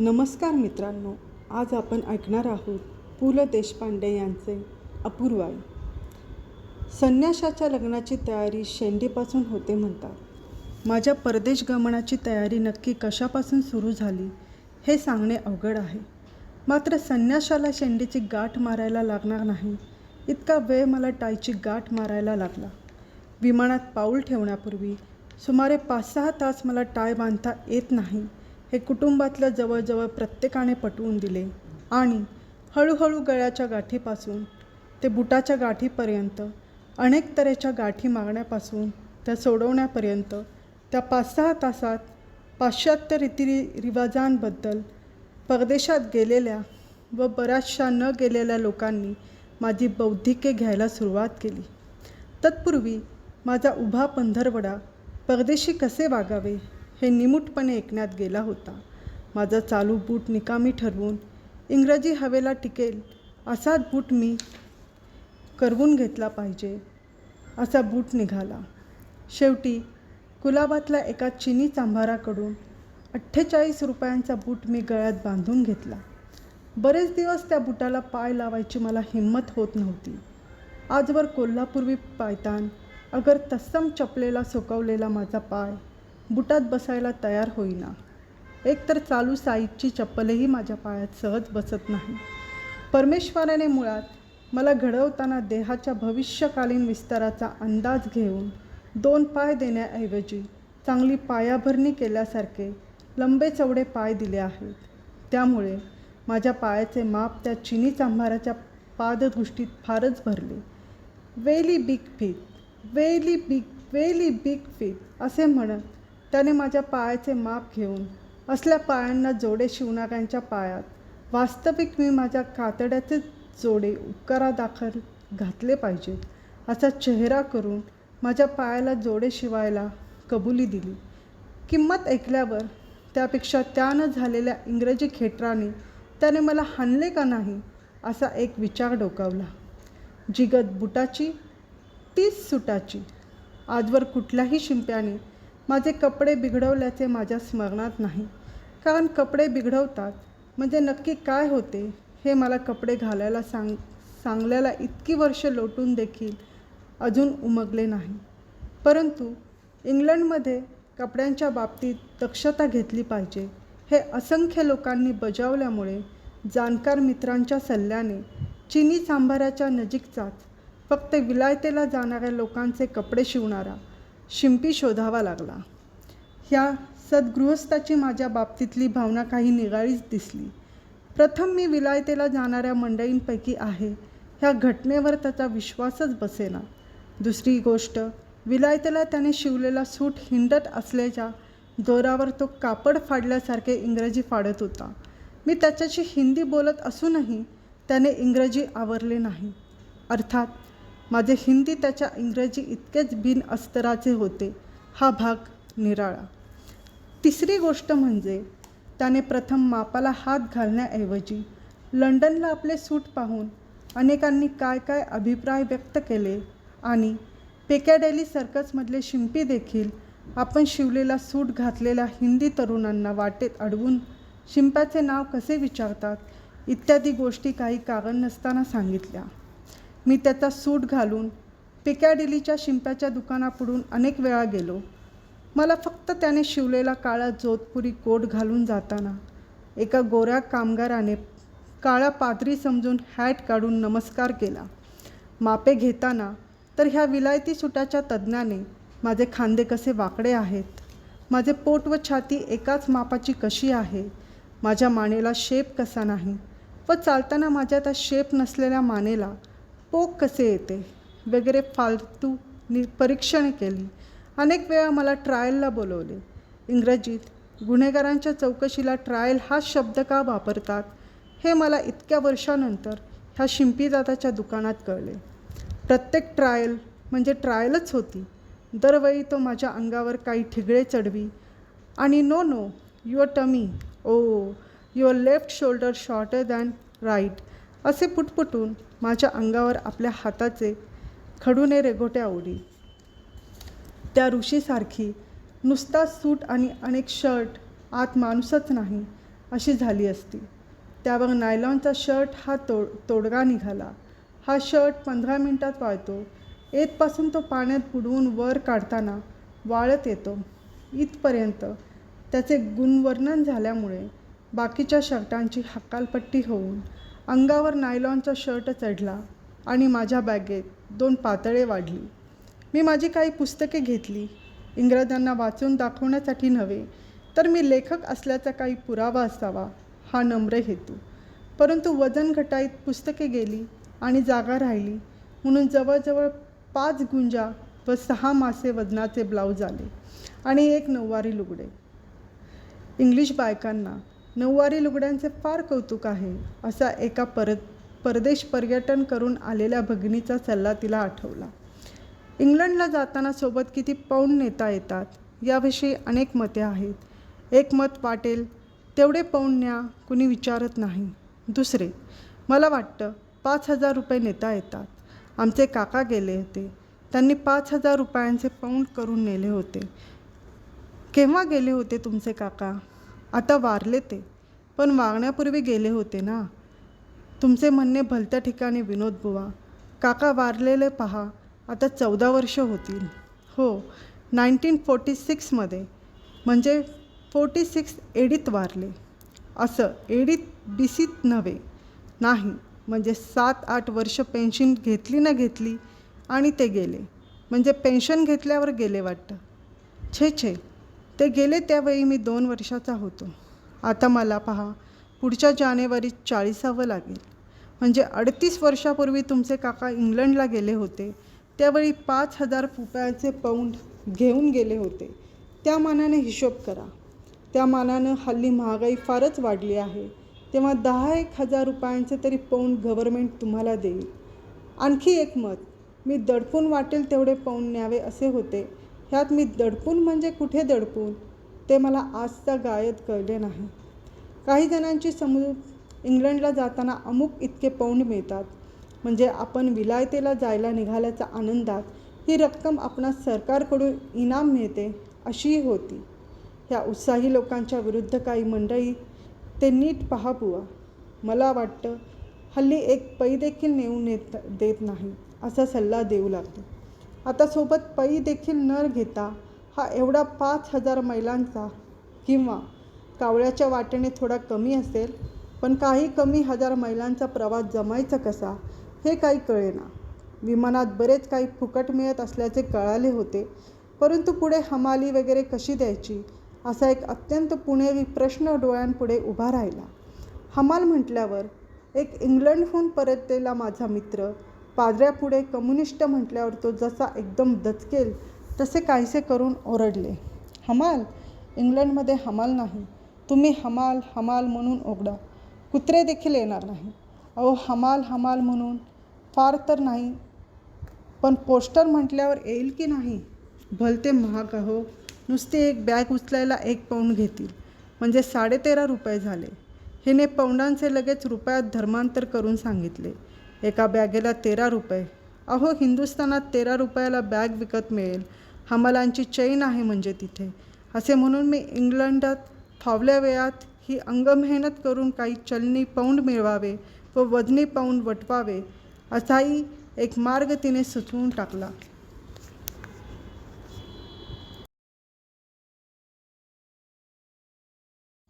नमस्कार मित्रांनो आज आपण ऐकणार आहोत पु ल देशपांडे यांचे अपूर्वाई संन्याशाच्या लग्नाची तयारी शेंडीपासून होते म्हणतात. माझ्या परदेश गमनाची तयारी नक्की कशापासून सुरू झाली हे सांगणे अवघड आहे. मात्र संन्याशाला शेंडीची गाठ मारायला लागणार नाही इतका वेळ मला टायची गाठ मारायला लागला. विमानात पाऊल ठेवण्यापूर्वी सुमारे पाच सहा तास मला टाय बांधता येत नाही हे कुटुंबातल्या जवळजवळ प्रत्येकाने पटवून दिले. आणि हळूहळू गळ्याच्या गाठीपासून ते बुटाच्या गाठीपर्यंत अनेक तऱ्हेच्या गाठी मागण्यापासून त्या सोडवण्यापर्यंत त्या पाच सहा तासात पाश्चात्य रीती रिवाजांबद्दल परदेशात गेलेल्या व बऱ्याचशा न गेलेल्या लोकांनी माझी बौद्धिके घ्यायला सुरुवात केली. तत्पूर्वी माझा उभा पंधरवडा परदेशी कसे वागावे? हे निमूटपणे ऐकण्यात गेला होता. माझा चालू बूट निकामी ठरवून इंग्रजी हवेला टिकेल असाच बूट मी करवून घेतला पाहिजे. असा बूट निघाला. शेवटी कुलाबातल्या एका चिनी चांभाराकडून अठ्ठेचाळीस रुपयांचा बूट मी गळ्यात बांधून घेतला. बरेच दिवस त्या बुटाला पाय लावायची मला हिंमत होत नव्हती. आजवर कोल्हापूर्वी पायतान अगर तत्सम चपलेला सुकवलेला माझा पाय बुटात बसायला तयार होईना. एकतर चालू साईजची चप्पलही माझ्या पायात सहज बसत नाही. परमेश्वराने मुळात मला घडवताना देहाच्या भविष्यकालीन विस्ताराचा अंदाज घेऊन दोन पाय देण्याऐवजी चांगली पायाभरणी केल्यासारखे लंबे चवडे पाय दिले आहेत. त्यामुळे माझ्या पायाचे माप त्या चिनी चांभाराच्या पाददृष्टीत फारच भरले. Very big feet very big very big feet असे म्हणत त्याने माझ्या पायाचे माप घेऊन असल्या पायांना जोडे शिवणाऱ्यांच्या पायात. वास्तविक मी माझ्या कातड्याचे जोडे उपकारादाखल घातले पाहिजेत असा चेहरा करून माझ्या पायाला जोडे शिवायला कबुली दिली. किंमत ऐकल्यावर त्यापेक्षा त्यानं झालेल्या इंग्रजी खेटराने त्याने मला हाणले का नाही असा एक विचार डोकावला. जिगत बुटाची तीच सुटाची आजवर कुठल्याही शिंप्याने माझे कपडे बिघडवल्याचे माझ्या स्मरणात नाही. कारण कपडे बिघडवतात. म्हणजे नक्की काय होते हे मला कपडे घालायला सांग सांगल्याला इतकी वर्ष लोटून देखील अजून उमगले नाही. परंतु इंग्लंडमध्ये कपड्यांच्या बाबतीत दक्षता घेतली पाहिजे हे असंख्य लोकांनी बजावल्यामुळे जाणकार मित्रांच्या सल्ल्याने चिनी सांभाराच्या नजीकचाच फक्त विलायतेला जाणाऱ्या लोकांचे कपडे शिवणारा शिंपी शोधावा लागला. ह्या सद्गृहस्थाची माझ्या बाबतीतली भावना काही निराळीच दिसली. प्रथम मी विलायतेला जाणाऱ्या मंडळींपैकी आहे. ह्या घटनेवर त्याचा विश्वासच बसेना. दुसरी गोष्ट विलायतेला त्याने शिवलेला सूट हिंडत असल्याच्या जोरावर तो कापड फाडल्यासारखे इंग्रजी फाडत होता. मी त्याच्याशी हिंदी बोलत असूनही त्याने इंग्रजी आवरले नाही. अर्थात माझे हिंदी त्याच्या इंग्रजी इतकेच बिन अस्तराचे होते. हा भाग निराळा. तिसरी गोष्ट म्हणजे त्याने प्रथम मापाला हात घालण्याऐवजी लंडनला आपले सूट पाहून अनेकांनी काय काय अभिप्राय व्यक्त केले आणि पेकॅडेली सर्कसमधले शिंपी देखील आपण शिवलेला सूट घातलेल्या हिंदी तरुणांना वाटेत अडवून शिंप्याचे नाव कसे विचारतात इत्यादी गोष्टी काही कारण नसताना सांगितल्या. मी त्याचा सूट घालून पिकॅडिलीच्या शिंप्याच्या दुकानापुढून अनेक वेळा गेलो. मला फक्त त्याने शिवलेला काळा जोधपुरी कोट घालून जाताना एका गोऱ्या कामगाराने काळा पादरी समजून हॅट काढून नमस्कार केला. मापे घेताना तर ह्या विलायती सुटाच्या तज्ज्ञाने माझे खांदे कसे वाकडे आहेत? माझे पोट व छाती एकाच मापाची कशी आहे? माझ्या मानेला शेप कसा नाही? व चालताना माझ्या त्या शेप नसलेल्या मानेला पोक कसे येते? वगैरे फालतू नि परीक्षणे केली. अनेक वेळा मला ट्रायलला बोलवले. इंग्रजीत गुन्हेगारांच्या चौकशीला ट्रायल हा शब्द का वापरतात? हे मला इतक्या वर्षानंतर ह्या शिंपीदाताच्या दुकानात कळले. प्रत्येक ट्रायल म्हणजे ट्रायलच होती. दरवेळी तो माझ्या अंगावर काही ठिगळे चढवी आणि no no your tummy oh your left shoulder shorter than right असे पुटपुटून माझ्या अंगावर आपल्या हाताचे खडूने रेघोट्या आवडी. त्या ऋषीसारखी नुसता सूट आणि अनेक शर्ट आत माणूसच नाही अशी झाली असती. त्यावर नायलॉनचा शर्ट हा तोड तोडगा निघाला. हा शर्ट पंधरा मिनटात वाळतो. येतपासून तो पाण्यात बुडवून वर काढताना वाळत येतो. इथपर्यंत त्याचे गुणवर्णन झाल्यामुळे बाकीच्या शर्टांची हकालपट्टी होऊन अंगावर नायलॉनचा शर्ट चढला आणि माझ्या बॅगेत दोन पातळे वाढली. मी माझी काही पुस्तके घेतली. इंग्रजांना वाचून दाखवण्यासाठी नव्हे तर मी लेखक असल्याचा काही पुरावा असावा हा नम्र हेतू. परंतु वजन घटाईत पुस्तके गेली आणि जागा राहिली म्हणून जवळजवळ पाच गुंजा व सहा मासे वजनाचे ब्लाऊज आले आणि एक नऊवारी लुगडे. इंग्लिश बायकांना नऊवारी लुगड्यांचे फार कौतुक आहे असा एका पर परदेश पर्यटन करून आलेल्या भगिनीचा सल्ला तिला आठवला. इंग्लंडला जाताना सोबत किती पौंड नेता येतात याविषयी अनेक मते आहेत. एक मत वाटेल तेवढे पौंड न्या कुणी विचारत नाही. दुसरे मला वाटतं पाच हजार रुपये नेता येतात. आमचे काका गेले होते. त्यांनी पाच हजार रुपयांचे पौंड करून नेले होते. केव्हा गेले होते तुमचे काका? आता वारले ते. पण वागण्यापूर्वी गेले होते ना? तुमचे म्हणणे भलत्या ठिकाणी विनोद बुवा. काका वारलेले पहा आता चौदा वर्ष होतील. हो नाईन्टीन फोर्टी सिक्समध्ये म्हणजे फोर्टी सिक्स एडीत वारले. असं एडीत बीसीत नव्हे. नाही म्हणजे सात आठ वर्ष पेन्शन घेतली ना घेतली आणि ते गेले. म्हणजे पेन्शन घेतल्यावर गेले वाटतं. छे छे. ते गेले त्यावेळी मी दोन वर्षाचा होतो. आता मला पहा पुढच्या जानेवारीत चाळीसावं लागेल. म्हणजे अडतीस वर्षापूर्वी तुमचे काका इंग्लंडला गेले होते. त्यावेळी पाच हजार रुपयाचे पौंड घेऊन गेले होते. त्या मानाने हिशोब करा. त्या मानानं हल्ली महागाई फारच वाढली आहे. तेव्हा दहा एक हजार रुपयांचे तरी पौंड गव्हर्मेंट तुम्हाला देईल. आणखी एक मत मी दडपून वाटेल तेवढे पौंड न्यावे असे होते. ह्यात मी दडपून म्हणजे कुठे दडपून? ते मला आजचा गायत कळले नाही. काही जणांची समजूत इंग्लंडला जाताना अमुक इतके पौंड मिळतात. म्हणजे आपण विलायतेला जायला निघाल्याच्या आनंदात ही रक्कम आपणास सरकारकडून इनाम मिळते अशीही होती. ह्या उत्साही लोकांच्या विरुद्ध काही मंडळी ते नीट पहा बुवा. मला वाटतं हल्ली एक पैदेखील नेऊन नेत देत नाही असा सल्ला देऊ लागतो. आता सोबत पै देखील न घेता हा एवढा पाच हजार मैलांचा किंवा कावळ्याच्या वाटेने थोडा कमी असेल पण काही कमी हजार मैलांचा प्रवास जमायचा कसा हे काही कळेना. विमानात बरेच काही फुकट मिळत असल्याचे कळाले होते परंतु पुढे हमाली वगैरे कशी द्यायची असा एक अत्यंत पुणेरी प्रश्न डोळ्यांपुढे उभा राहिला. हमाल म्हटल्यावर एक इंग्लंडहून परतलेला माझा मित्र पादऱ्यापुढे कम्युनिस्ट म्हटल्यावर तो जसा एकदम दचकेल तसे काहीसे करून ओरडले. हमाल? इंग्लंडमध्ये हमाल नाही. तुम्ही हमाल हमाल म्हणून ओरडा. कुत्रे देखील येणार नाही. अहो हमाल हमाल म्हणून फार तर नाही. पण पोस्टर म्हटल्यावर येईल की नाही? भलते महाग अहो. नुसते एक बॅग उचलायला एक पाऊंड घेतील. म्हणजे साडेतेरा रुपये झाले. हिने पौंडांचे लगेच रुपयात धर्मांतर करून सांगितले. एका बॅगेला तेरा रुपये. अहो हिंदुस्थानात तेरा रुपयाला बॅग विकत मिळेल. हमालांची चैन आहे म्हणजे तिथे. असे म्हणून मी इंग्लंडात फावल्या वेळात ही अंगमेहनत करून काही चलनी पौंड मिळवावे व वजनी पौंड वटवावे असाही एक मार्ग तिने सुचवून टाकला.